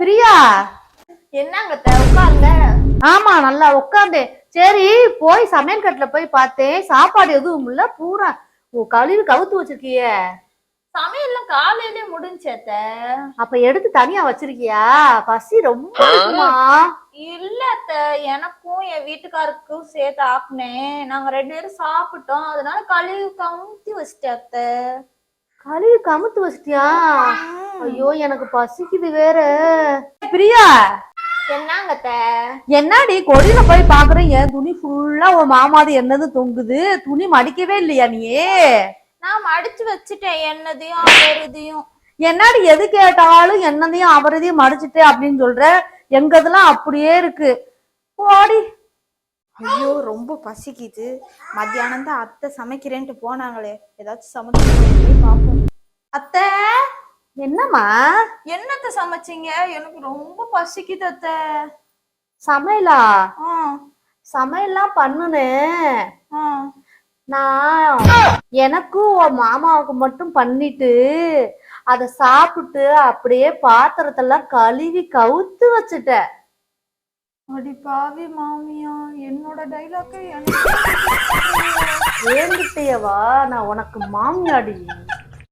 பிரியா? என்னங்க உட்காருங்க. ஆமா நல்லா உட்காந்தேன் சரி போய் சமையல் கட்டுல போய் பார்த்தேன். சாப்பாடு எதுவும் இல்ல பூரா ஓ கழுவி கவுத்து வச்சிருக்கியே. சமையல்லாம் காலையிலே முடிஞ்சு அத்தை. அப்ப எடுத்து தனியா வச்சிருக்கியா? பசி ரொம்ப இருக்குமா? இல்ல அத்தை எனக்கும் என் வீட்டுக்காருக்கும் சேர்த்து ஆக்குனேன். நாங்க ரெண்டு பேரும் சாப்பிட்டோம். அதனால கழுவி கமுத்தி வச்சிட்டேன் அத்தை. கழுவி கமுத்து வச்சிட்டியா? ஐயோ எனக்கு பசிக்குது வேற. பிரியா. என்னங்க அத்தை என்னடி கொடியில போய் பாக்குறேன் என் துணி ஃபுல்லா உன் மாமாது என்னது தொங்குது? துணி மடிக்கவே இல்லையா நீ நான் மடிச்சு வச்சுட்டேன் என்னதையும் அவரதையும். என்னடி எது கேட்டாலும் என்னதையும் அவரதையும் மடிச்சிட்டு அப்படின்னு சொல்ற? எங்கதெல்லாம் அப்படியே இருக்கு. போடி. ஐயோ ரொம்ப பசிக்குது. மத்தியானம் தான் அத்தை சமைக்கிறேன்ட்டு போனாங்களே. ஏதாச்சும் சமைச்சு பார்ப்போம். என்னம்மா? என்னத்த சமைச்சீங்க? எனக்கு ரொம்ப பசிக்குது அத்தை. சமையலா? சமையல்லாம் பண்ணுனேன் ஆ. நான் எனக்கும் உன் மாமாவுக்கு மட்டும் பண்ணிட்டு அத சாப்பிட்டு அப்படியே பாத்திரத்தெல்லாம் கழுவி கவுத்து வச்சுட்டேன். அடி பாவி மாமியா என்னோட டைலாக்கை ஏங்கிட்டேவா நான் உனக்கு மாமியாடி.